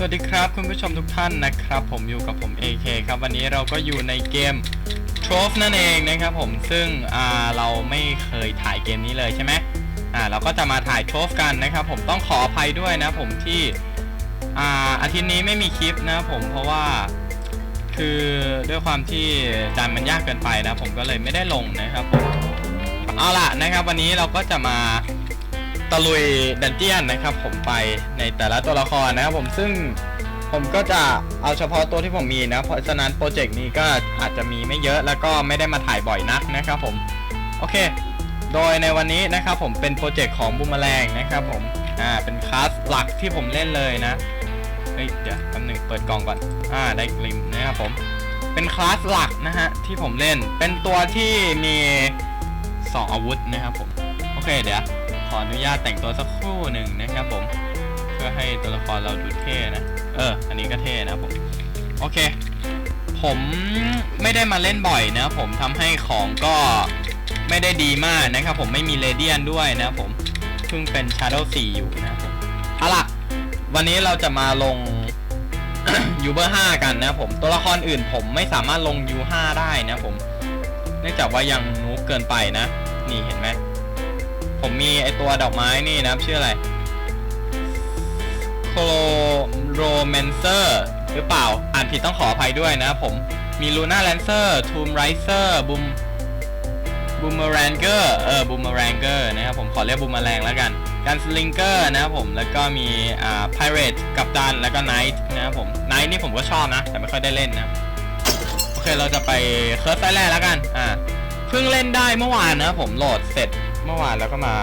สวัสดีครับคุณผู้ชมทุกท่านนะครับ ผมอยู่กับผม AK ครับวันนี้เราก็อยู่ในเกม t r o p h นั่นเองนะครับผมซึ่งเราไม่เคยถ่ายเกมนี้เลยใช่ไหมอ่าเราก็จะมาถ่าย t r o p h กันนะครับผมต้องขออภัยด้วยนะผมที่อ่าอาทิตย์นี้ไม่มีคลิปนะผมเพราะว่าคือด้วยความที่จานมันยากเกินไปนะ ผมก็เลยไม่ได้ลงนะครับผมเอาล่ะนะครับ วันนี้เราก็จะมา ตะลุยดันเจียนนะครับ ผมไปในแต่ละตัวละครนะครับผมซึ่งผมก็จะเอาเฉพาะตัวที่ผมมีนะ เพราะฉะนั้นโปรเจกต์นี้ก็อาจจะมีไม่เยอะแล้วก็ไม่ได้มาถ่ายบ่อยนักนะครับผมโอเค โดยในวันนี้นะครับผมเป็นโปรเจกต์ของบูมแมลงนะครับผมอ่าเป็นคลาสหลักที่ผมเล่นเลยนะเฮ้ยเดี๋ยวแป๊บนึงเปิดกล่องก่อนอ่าได้กลิมนะครับผมเป็นคลาสหลักนะฮะที่ผมเล่นเป็นตัวที่มีสองอาวุธนะครับผมโอเคเดี๋ยว ขออนุญาตแต่งตัวสักครู่หนึ่งนะครับผม เพื่อให้ตัวละครเราดูเท่นะ เออ อันนี้ก็เท่นะผม โอเค ผมไม่ได้มาเล่นบ่อยนะผมทำให้ของก็ไม่ได้ดีมากนะครับผมไม่มีเรเดียนด้วยนะผม เพิ่งเป็น Shadow 4 อยู่นะผมเอาล่ะ วันนี้เราจะมาลงยูเบอร์5กันนะผมตัวละครอื่นผมไม่สามารถลง U5 ได้นะผม เนื่องจากว่ายังนูบเกินไปนะ นี่เห็นไหม ผมมีไอตัวดอกไม้นี่นะครับชื่ออะไรโคโลโรแมนเซอร์หรือเปล่า อ่านผิดต้องขออภัยด้วยนะผมมีลูน่าแลนเซอร์ทูมไรเซอร์บูมบูมเมอแรงเกอร์เออบูมเมอแรงเกอร์นะครับผมขอเรียกบูมเมอแรงแล้วกันการสลิงเกอร์นะครับผมแล้วก็มีอ่าพายเรตกับดันแล้วก็ไนท์นะครับผมไนท์นี่ผมก็ชอบนะ แต่ไม่ค่อยได้เล่นนะโอเคเราจะไปเคิร์ฟไซแลนด์แล้วกันอ่าเพิ่งเล่นได้เมื่อวานนะผมโหลดเสร็จ เมื่อวานแล้วก็มา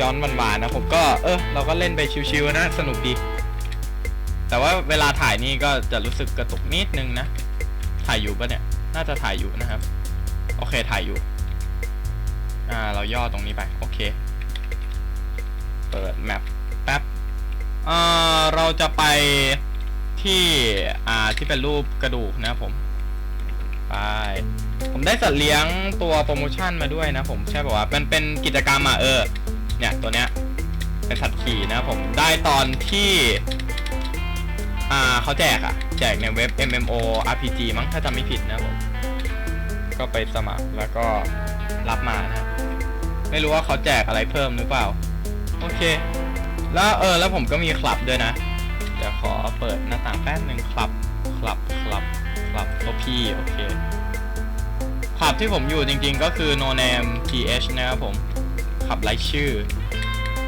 ย้อนวันวานนะผมก็เออเราก็เล่นไปชิวๆนะสนุกดี แต่ว่าเวลาถ่ายนี่ก็จะรู้สึกกระตุกนิดนึงนะ ถ่ายอยู่ปะเนี่ย น่าจะถ่ายอยู่นะครับ โอเคถ่ายอยู่ อ่าเราย่อตรงนี้ไป โอเค เปิดแมปแป๊บเอ่อเราจะไปที่ อ่าที่เป็นรูปกระดูกนะผม ไป ผมได้สัตว์เลี้ยงตัวโปรโมชั่นมาด้วยนะผมใช่ป่าวว่ามันเป็นกิจกรรมอะเออ เนี่ยตัวเนี้ยเป็นสัตว์ขี่นะผมได้ตอนที่อ่าเขาแจกอะแจกในเว็บ MMO RPG มั้งถ้าจำไม่ผิดนะผมก็ไปสมัครแล้วก็รับมานะไม่รู้ว่าเขาแจกอะไรเพิ่มหรือเปล่า โอเค แล้วเออแล้วผมก็มีคลับด้วยนะ เดี๋ยวขอเปิดหน้าต่างแป๊บหนึ่งคลับคลับคลับคลับตัวพี่โอเค คลับที่ผมอยู่จริงๆก็คือ no name th นะครับผมขับไลค์ชื่อ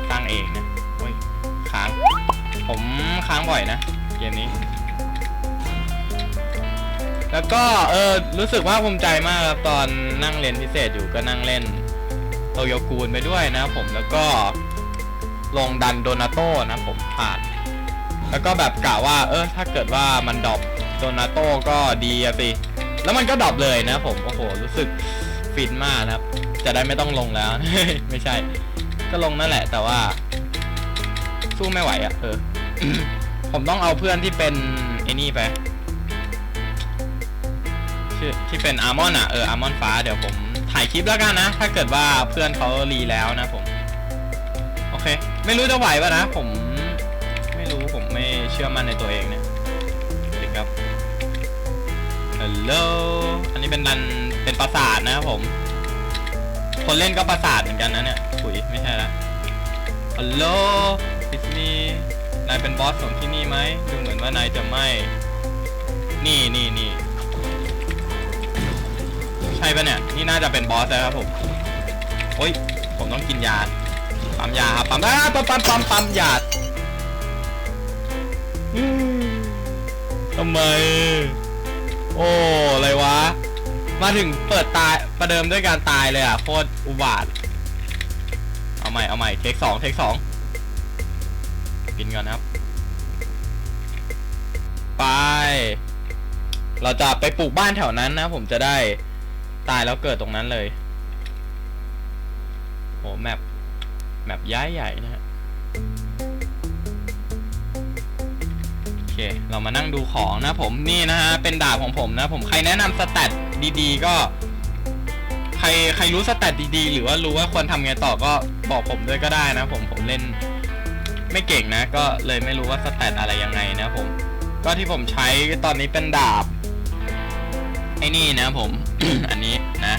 สร้งเองนะโอ้ยค้าง ผมค้างบ่อยนะเกมนี้ แล้วก็เออรู้สึกว่าภูมิใจมากครับตอนนั่งเรียนพิเศษอยู่ก็นั่งเล่นโตโยกูนไปด้วยนะครับผมแล้วก็ลงดันโดนาโต้นะผมผ่าน แล้วก็แบบกะว่าเออถ้าเกิดว่ามันดรอปโดนาโต้ก็ดีอะสิ แล้วมันก็ดรอปเลยนะผมโอ้โหรู้สึกฟินมากนะครับ จะได้ไม่ต้องลงแล้ว ไม่ใช่ ก็ลงนั่นแหละ แต่ว่า สู้ไม่ไหวอะ่ะ เออ ผมต้องเอาเพื่อนที่เป็นไอ้นี่ไปชื่อที่เป็นอาร์มอนอะเอออาร์มอนฟ้าเดี๋ยวผมถ่ายคลิปแล้วกันนะ ถ้าเกิดว่าเพื่อนเขารีแล้วนะผม โอเค ไม่รู้จะไหวป่ะนะ ผม ไม่รู้ผมไม่เชื่อมั่นในตัวเองเนี่ยสวัสดีครับ ฮัลโหล อันนี้เป็นดัน เป็นปราสาทนะครับผม คนเล่นก็ปราสาทเหมือนกันนะเนี่ยถุยไม่ใช่ละฮัลโหลดิสนีย์นายเป็นบอสของที่นี่ไหม ดูเหมือนว่านายจะไม่ นี่นี่นี่ใช่ปะเนี่ย นี่น่าจะเป็นบอสแล้วครับผม โอ้ย ผมต้องกินยา ปั๊มยาครับ ปั๊มอ่าปั๊มปั๊มปั๊มปั๊มยาทำไม โอ้อะไรวะ มาถึงเปิดตายประเดิมด้วยการตายเลยอะโคตรอุบาท เอาใหม่เอาใหม่เทคสองเทคสองกินก่อนครับ ไป เราจะไปปลูกบ้านแถวนั้นนะ ผมจะได้ตายแล้วเกิดตรงนั้นเลยโหแมปแมปย้ายใหญ่นะฮะ เคเรามานั่งดูของนะผมนี่นะฮะเป็นดาบของผมนะผมใครแนะนำสแตทดีๆ ก็ ใครใครรู้สแตทดีๆ หรือว่ารู้ว่าควรทำไงต่อก็บอกผมด้วยก็ได้นะผมผมเล่นไม่เก่งนะ ก็เลยไม่รู้ว่าสแตทอะไรยังไงนะผมก็ที่ผมใช้ตอนนี้เป็นดาบไอ้นี่นะผม อันนี้นะ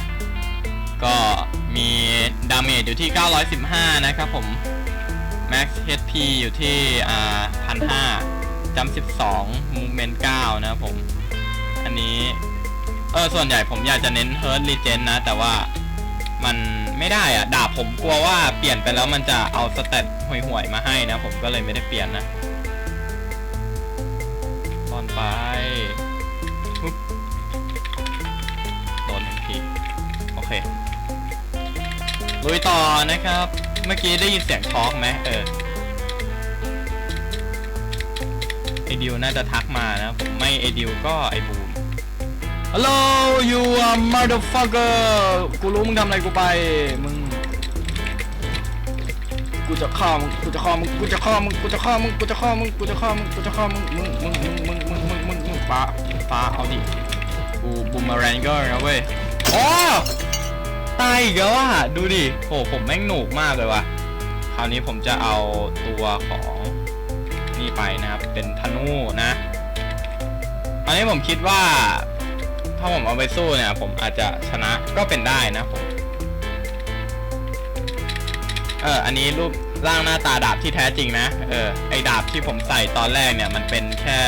ก็มีดาเมจอยู่ที่ 915 นะครับผม Max HP อยู่ที่อ่า1,500 จำ12 Movement 9นะครับผม อันนี้ เออ ส่วนใหญ่ผมอยากจะเน้น Hurt Regen นนะ แต่ว่ามันไม่ได้อะดาบผมกลัวว่าเปลี่ยนไปแล้วมันจะเอาสเตตห่วยๆมาให้นะ ผมก็เลยไม่ได้เปลี่ยนนะตอนไปปุ๊บโดนทันที โอเค ลุยต่อนะครับ เมื่อกี้ได้ยินเสียงทอกไหมเออ อดิวน่าจะทักมานะผมไม่ไอดิวก็ไอบูม Hello you are motherfucker กูรู้มึงทำอะไรกูไป มึง กูจะฆ่ามึง กูจะฆ่ามึง กูจะฆ่ามึง กูจะฆ่ามึง กูจะฆ่ามึง กูจะฆ่ามึง กูจะฆ่ามึง มึง มึง มึง มึง มึง มึง มึงมึงฟ้าฟ้าเอาดิ กูบูมเมอแรงเกอร์นะเว้ยโอ้ตายอีกแล้วอะ ดูดิ โห ผมแม่งหนุกมากเลยว่ะ คราวนี้ผมจะเอาตัวของ นี่ไปนะครับ เป็นธนูนะอันนี้ผมคิดว่า ถ้าผมเอาไปสู้เนี่ย ผมอาจจะชนะก็เป็นได้นะผม เออ อันนี้รูปร่างหน้าตาดาบที่แท้จริงนะ เออ ไอดาบที่ผมใส่ตอนแรกเนี่ย มันเป็นแค่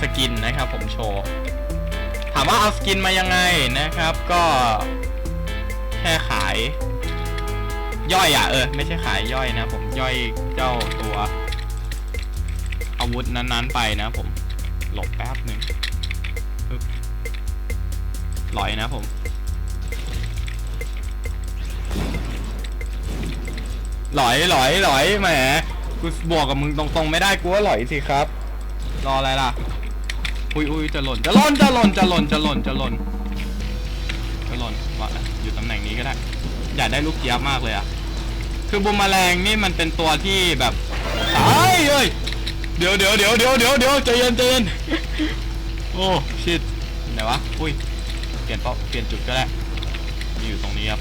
สกินนะครับ ผมโชว์ ถามว่าเอาสกินมายังไงนะครับ ก็แค่ขายย่อยอะเออไม่ใช่ขายย่อยนะผมย่อยเจ้าตัว อาวุธนั้นๆไปนะผม หลบแป๊บหนึ่งลอยนะผมหลอยหลอยหลอยแหมกูบวกกับมึงตรงๆไม่ได้กูว่าหลอยสิครับ รออะไรล่ะอุ้ยอุ้ยจะหล่นจะหล่นจะหล่นจะหล่นจะหล่นจะหล่นจะหล่นวะอยู่ตำแหน่งนี้ก็ได้ อยากได้ลูกเจี๊ยบมากเลยอะคือบูมแมลงนี่มันเป็นตัวที่แบบตายเอ้ย เดี๋ยวเดี๋ยวเดี๋ยวเดี๋ยวเดี๋ยวเดี๋ยวใจเย็นใจเย็นโอ้ชิตไหนวะอุ้ยเปลี่ยนเป้าเปลี่ยนจุดก็ได้มีอยู่ตรงนี้ครับ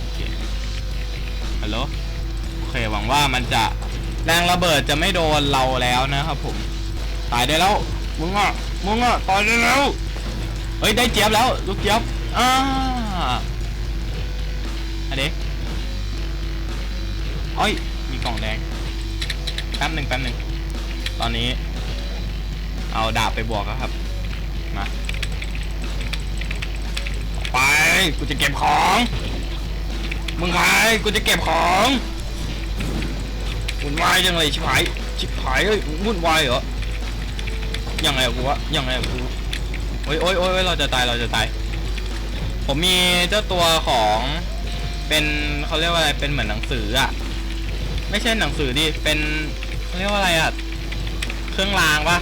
โอเคฮัลโหลโอเคหวังว่ามันจะแรงระเบิดจะไม่โดนเราแล้วนะครับผมตายได้แล้วมึงอะมึงอะตายได้แล้วเฮ้ยได้เจี๊ยบแล้วลูกเจี๊ยบอ่าอันนี้เอ้ยมีกล่องแดงแป๊บหนึ่งแป๊บหนึ่ง ตอนนี้ เอาดาบไปบวกแล้วครับ มาไป กูจะเก็บของ มึงใครกูจะเก็บของวุ่นวายจังเลยชิบหาย ชิบหายเอ้ยวุ่นวายเหรอ ยังไงกูวะ ยังไงกูโอ้ยโอ้ยโอ้ยเราจะตาย เราจะตาย ผมมีเจ้าตัวของเป็นเขาเรียกว่าอะไร เป็นเหมือนหนังสืออะไม่ใช่หนังสือดิ เป็นเขาเรียกว่าอะไรอะ เครื่องรางปะ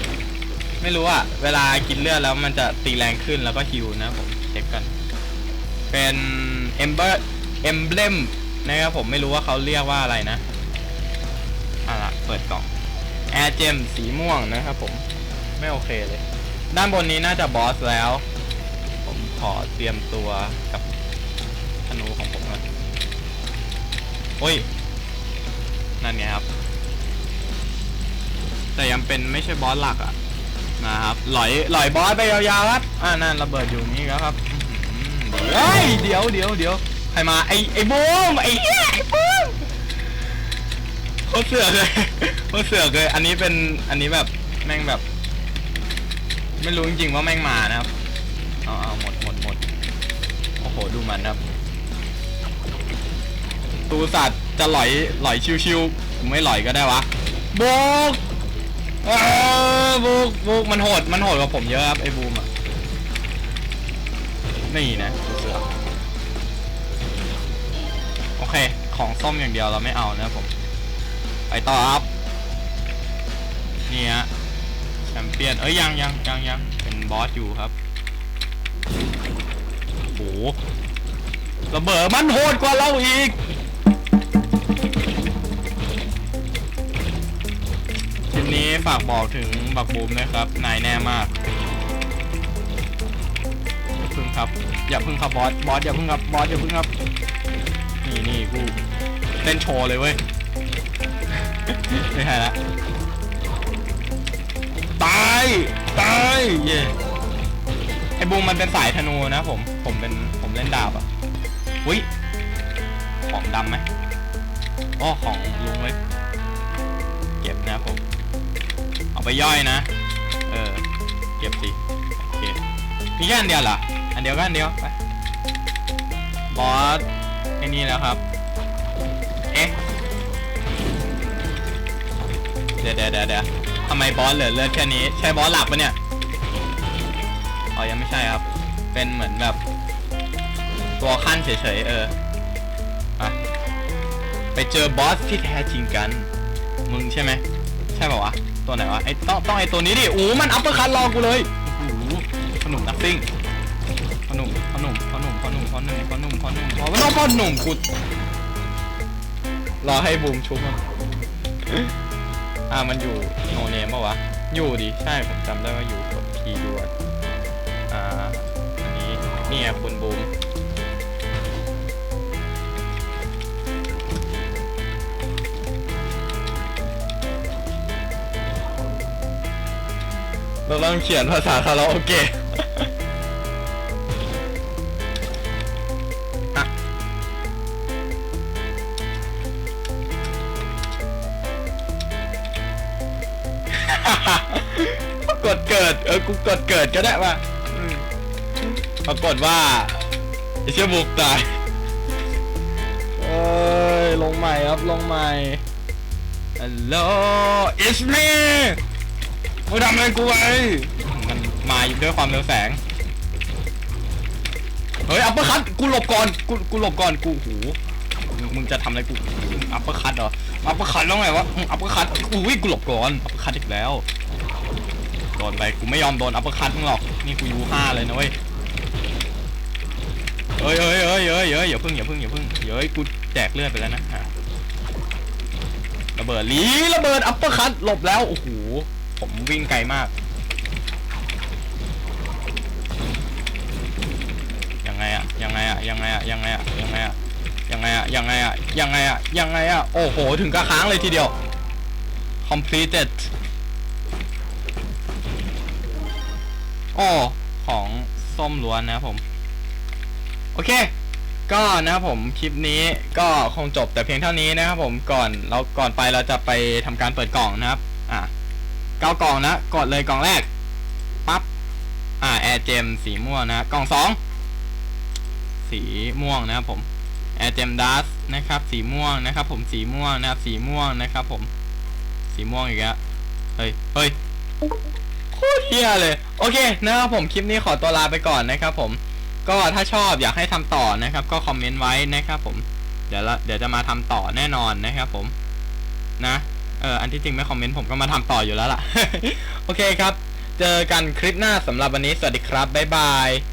ไม่รู้อะเวลากินเลือดแล้วมันจะตีแรงขึ้นแล้วก็ฮิวนะผมเช็คกันเป็นเอมเบอร์เอมเบลมนะครับผมไม่รู้ว่าเขาเรียกว่าอะไรนะอะละเปิดกล่องแอร์เจมสีม่วงนะครับผมไม่โอเคเลย ด้านบนนี้น่าจะบอสแล้ว ผมขอเตรียมตัวกับธนูของผมก่อนโอ้ย นั่นไงครับ แต่ยังเป็นไม่ใช่บอสหลักอะนะครับหลอยหลอยบอสไปยาวๆครับอ่านั่นระเบิดอยู่นี่แล้วครับเฮ้ยเดี๋ยวเดี๋ยวเดี๋ยวใครมาไอไอบูมไอเหี้ยไอบูมโคตรเสือกเลยโคตรเสือกเลยอันนี้เป็นอันนี้แบบแม่งแบบ ไม่รู้จริงๆว่าแม่งมานะครับเอาเอาหมดหมดหมดโอ้โหดูมันครับตูสัตว์จะหลอยหลอยชิวๆไม่หลอยก็ได้วะบุก เออบุกบุกมันโหดมันโหดกว่าผมเยอะครับไอ้บูมอะนี่นะโอเค ของส้มอย่างเดียวเราไม่เอานะผม ไปต่อครับนี่ฮะแชมเปี้ยนเอ้ยยังยังยังยังเป็นบอสอยู่ครับโอ้โหระเบิดมันโหดกว่าเราอีก ฝากบอกถึงบักบูมนะครับ นายแน่มากอย่าพึ่งครับ อย่าพึ่งครับบอส บอสอย่าพึ่งครับ บอสอย่าพึ่งครับ นี่นี่กูเล่นโชว์เลยเว้ย ไม่ใช่ละตาย ตาย เย่ไอ้บูมมันเป็นสายธนูนะผม ผมเป็น ผมเล่นดาบอะอุ้ย ของดำไหมอ๋อของลุงเลยเก็บนะผม เอาไปย่อยนะ เออ เก็บสิ โอเค มีแค่อันเดียวเหรอ อันเดียวก็อันเดียว ไป บอสไอ้นี่แล้วครับ เอ๊ะ เดี๋ยวเดี๋ยวเดี๋ยวเดะทำไมบอสเหลือเลือดแค่นี้ ใช่บอสหลับปะเนี่ย อ๋อ ยังไม่ใช่ครับ เป็นเหมือนแบบ ตัวขั้นเฉยๆ เออไปเจอบอสที่แท้จริงกัน มึงใช่ไหม ใช่ป่าวะ ตัวไหนวะไอ้ต้องต้องไอ้ตัวนี้ดิโอ้มันอัปเปอร์คัทรอกูเลยขนุ่มนักซิ่งขนุ่มขนุ่มขนุ่มขนุ่มขนุ่มขนุ่มขนุ่มขอไม่ต้องขนุ่มขุดรอให้บูมชุบอะมันอยู่โนเนมปะวะอยู่ดิใช่ผมจำได้ว่าอยู่กับพีด้วยอ่าอันนี้เนี่ยคุณบูม เราต้องเขียนภาษาคาราโอเกะกดเกิด เออ กูกดเกิดก็ได้ป่ะปรากฏว่าไอเชี่ยบุกตายเอ้ย ลงใหม่ครับ ลงใหม่ Hello it's me มึงทำอะไรกูไว้มันมาด้วยความเร็วแสง เฮ้ยอัปเปอร์คัตกูหลบก่อน กูกูหลบก่อน กูหมึงมึงจะทำอะไรกูอัปเปอร์คัตเหรอ อัปเปอร์คัตแล้วไงวะ อัปเปอร์คัตอุ้ยกูหลบก่อน อัปเปอร์คัตอีกแล้ว โดนไป กูไม่ยอมโดนอัปเปอร์คัตมึงหรอก นี่กูยูห้าเลยนะเว้ยเอ้ยเอ้ยเอ้ยเอ้ยเอ้ยอย่าพึ่งอย่าพึ่งอย่าพึ่งเดี๋ยกูแจกเลือดไปแล้วนะฮะระเบิดลีระเบิดอัปเปอร์คัตหลบแล้ว โอ้โห ผมวิ่งไกลมาก ยังไงอะยังไงอะยังไงอะยังไงอะยังไงอะยังไงอะยังไงอะยังไงอะยังไงอะโอ้โห ถึงกระค้างเลยทีเดียว completed อ๋อของส้มล้วนนะผม โอเค ก็นะครับผมคลิปนี้ก็คงจบแต่เพียงเท่านี้นะครับผมก่อนเราก่อนไปเราจะไปทำการเปิดกล่องนะครับ เก้ากล่องนะกดเลยกล่องแรกปั๊บอ่าแอร์เจมสีม่วงนะกล่องสองสีม่วงนะครับผมแอร์เจมดัสนะครับ สีม่วงนะครับ ผมสีม่วงนะครับสีม่วงนะครับ ผม สีม่วงอีกแล้วเฮ้ยเฮ้ยโคตรเฮียเลย โอเคนะครับผมคลิปนี้ขอตัวลาไปก่อนนะครับผมก็ถ้าชอบอยากให้ทำต่อนะครับ ก็คอมเมนต์ไว้นะครับผมเดี๋ยวเดี๋ยวจะมาทำต่อแน่นอนนะครับผมนะ เอออันที่จริงไม่คอมเมนต์ผมก็มาทำต่ออยู่แล้วล่ะ โอเคครับ เจอกันคลิปหน้าสำหรับวันนี้ สวัสดีครับ บ๊ายบาย